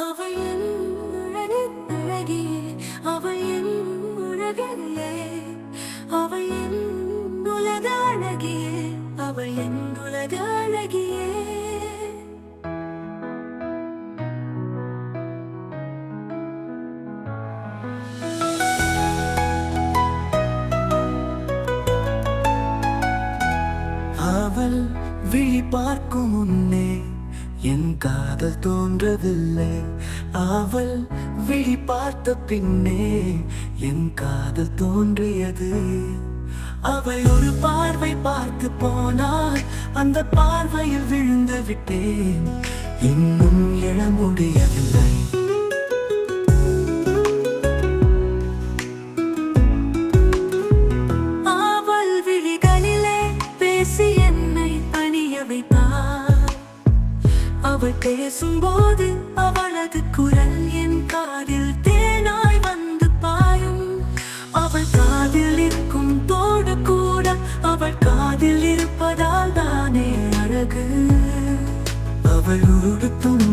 அவள் என் அழகு அழகியே அவள் என் உலகிலே அவள் என் உலக அழகியே அவள் என் உலக அழகியே அவள் விழி பார்க்கும் முன்னே என் காதல் தோன்றவில்லை. அவள் விழி பார்த்த பின்னே என் காதல் தோன்றியது. அவள் ஒரு பார்வை பார்த்து போனால் அந்த பார்வையில் விழுந்து விட்டேன். இன்னும் எழ முடியவில்லை. அவள் விழிகளிலே பேசி பேசும்போது அவளது குரல் என் காதில் தேனாய் வந்து பாயும். அவள் காதில் இருக்கும் தோடு கூட அவள் காதில் இருப்பதால் தானே அழகு. அவள் உருடுத்தும்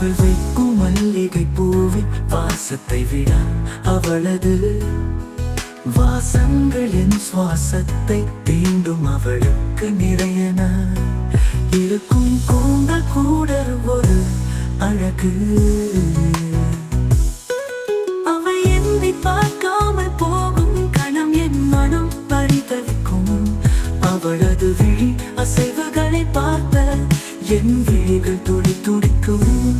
அவள் வைக்கும் மல்லிகை பூவின் வாசத்தை விட அவளது வாசங்களின் சுவாசத்தை தீண்டும் அவளுக்கு நிறையன. இருக்கும் கூந்தல் கூட ஒரு அழகு. என் விழிகள் துடி துடிக்கும்.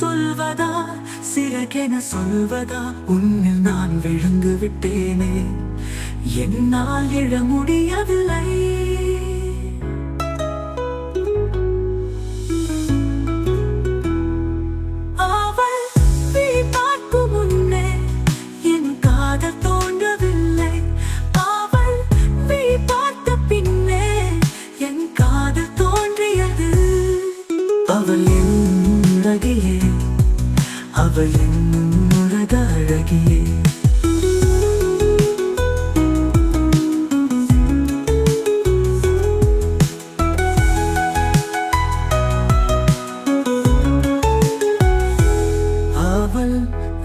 சொல்வதா? சிறகென சொல்வதா? உன்னில் நான் விழுந்து விட்டேனே. என்னால் இழ முடியவில்லை. அழகியே. அவள் என் உலக அழகியே. அவள்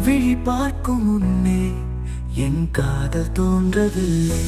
விழி பார்க்கும் முன்னே என் காதல் தோன்றவில்லை